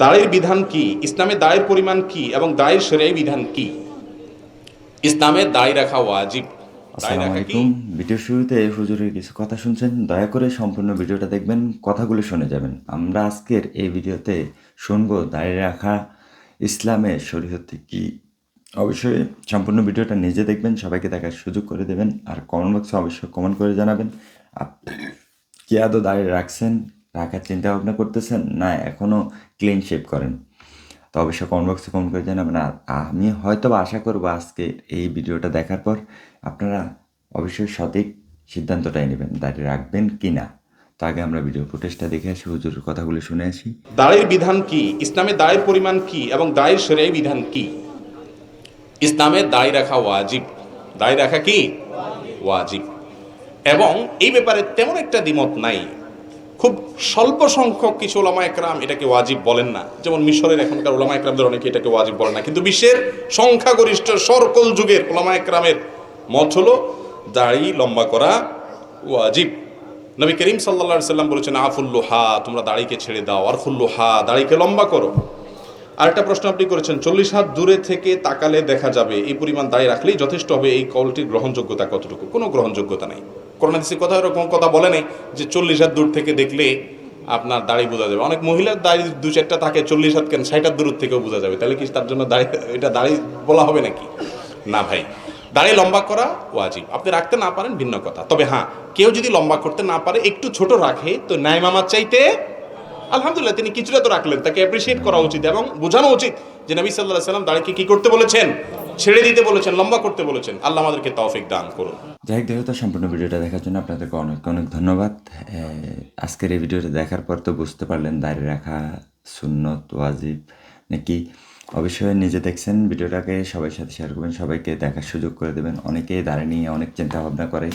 দাড়ির বিধান কি? ইসলামে দায়ের পরিমাণ কি? এবং দায়ের সেরাই বিধান কি? ইসলামে দায় রাখা ওয়াজিব। আসসালামু ভিডিও শুরুতে হুজুরের কিছু কথা শুনছেন, দয়া করে সম্পূর্ণ ভিডিওটা দেখবেন, কথাগুলো শুনে যাবেন। আমরা আজকের এই ভিডিওতে শুনব দাঁড়িয়ে রাখা ইসলামের শরীয়তে কি। অবশ্যই সম্পূর্ণ ভিডিওটা নিজে দেখবেন, সবাইকে দেখার সুযোগ করে দেবেন, আর কমেন্ট বক্সে অবশ্যই কমেন্ট করে জানাবেন, আপনি কি আদৌ দাঁড়িয়ে রাখছেন রাখার চিন্তা ভাবনা করতেছেন? না এখনও ক্লিন শেপ করেন। তো অবশ্যই কমেন্ট বক্সে কমেন্ট করে জানাবেন। আর আমি হয়তো বা আশা করব আজকে এই ভিডিওটা দেখার পর আপনারা অবশ্যই সঠিক সিদ্ধান্তটাই নেবেন, দাঁড়িয়ে রাখবেন কি না। তো আগে আমরা ভিডিও ফুটেজটা দেখে আসি, হুজুরের কথাগুলো শুনে আসি। দায়ের বিধান কি? ইসলামে দায়ের পরিমাণ কি? এবং দায়ের সেরাই বিধান কি? ইসলামে দায় রাখা ওয়াজিব। দায় রাখা কি? ওয়াজিব। এবং এই ব্যাপারে তেমন একটা দ্বিমত নাই। খুব স্বল্প সংখ্যক কিছু ওলামা একরাম এটাকে ওয়াজিব বলেন না। যেমন মিশরের এখনকার ওলামা একরামদের অনেকে এটাকে ওয়াজিব বলেন না। কিন্তু বিশ্বের সংখ্যাগরিষ্ঠ সরকল যুগের ওলামা একরামের মত হলো দাড়ি লম্বা করা ওয়াজিব। নবী করিম সাল্লা সাল্লাম বলেছেন, আফুল্লোহা, তোমরা দাড়িকে ছেড়ে দাও। আরফুল্লোহা, দাড়িকে লম্বা করো। আরেকটা প্রশ্ন আপনি করেছেন, চল্লিশ হাত দূরে থেকে তাকালে দেখা যাবে এই পরিমাণ দায় রাখলেই যথেষ্ট হবে, এই কলটির গ্রহণযোগ্যতা কতটুকু? কোনো গ্রহণযোগ্যতা নেই। করোনা দিসি কথা এরকম কথা বলে নেই যে চল্লিশ হাত দূর থেকে দেখলে আপনার দাড়ি বোঝা যাবে। অনেক মহিলার দাড়ি দু চারটা থাকে, চল্লিশ হাত কেন? ষাট হাত দূর থেকেও বোঝা যাবে। তাহলে কি তার জন্য দাড়ি, এটা দাড়ি বলা হবে নাকি? না ভাই। দাড়ি লম্বা করা ওয়াজিব। আপনি রাখতে না পারেন, ভিন্ন কথা। তবে হ্যাঁ কেউ যদি লম্বা করতে না পারে, একটু ছোট রাখে, তো ন্যায় মামার চাইতে আলহামদুলিল্লাহ, তিনি কিছুটা তো রাখলেন, তাকে অ্যাপ্রিসিয়েট করা উচিত এবং বোঝানো উচিত যে নবী সাল্লাহ সাল্লাম দাঁড়িয়ে কি করতে বলেছেন, ছেড়ে দিতে বলেছেন, লম্বা করতে বলেছেন। আল্লাহ আমাদেরকে তৌফিক দান করুন। যাই হোক দেখো তো সম্পূর্ণ ভিডিওটা দেখার জন্য আপনাদেরকে অনেক অনেক ধন্যবাদ। আজকের এই ভিডিওটা দেখার পর তো বুঝতে পারলেন, দাঁড়িয়ে রাখা সুন্নত, ওয়াজিব নাকি? অবশ্যই নিজে দেখছেন ভিডিওটাকে, সবাই সাথে শেয়ার করবেন, সবাইকে দেখার সুযোগ করে দেবেন। অনেকেই দাঁড়িয়ে নিয়ে অনেক চিন্তা ভাবনা করে।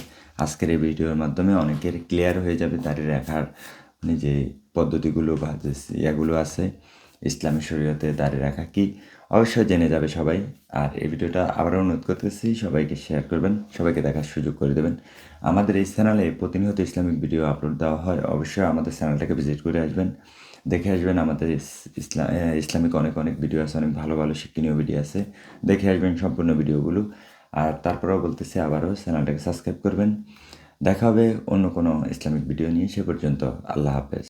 আজকের এই ভিডিওর মাধ্যমে অনেকের ক্লিয়ার হয়ে যাবে, দাঁড়িয়ে রাখার মানে যে পদ্ধতিগুলো বা যে ইয়াগুলো আছে ইসলামী শরীয়তে দাঁড়িয়ে রাখা কি, অবশ্যই জেনে যাবে সবাই। আর এই ভিডিওটা আবারও অনুরোধ করতেছি, সবাইকে শেয়ার করবেন, সবাইকে দেখার সুযোগ করে দেবেন। আমাদের এই চ্যানেলে প্রতিনিয়ত ইসলামিক ভিডিও আপলোড দেওয়া হয়, অবশ্যই আমাদের চ্যানেলটাকে ভিজিট করে আসবেন, দেখে আসবেন আমাদের ইসলাম ইসলামিক অনেক অনেক ভিডিও আছে, অনেক ভালো ভালো শিক্ষণীয় ভিডিও আছে, দেখে আসবেন সম্পূর্ণ ভিডিওগুলো আর তারপরেও বলতেছি আবারও চ্যানেলটাকে সাবস্ক্রাইব করবেন। দেখা হবে অন্য কোনো ইসলামিক ভিডিও নিয়ে সে পর্যন্ত। আল্লাহ হাফেজ।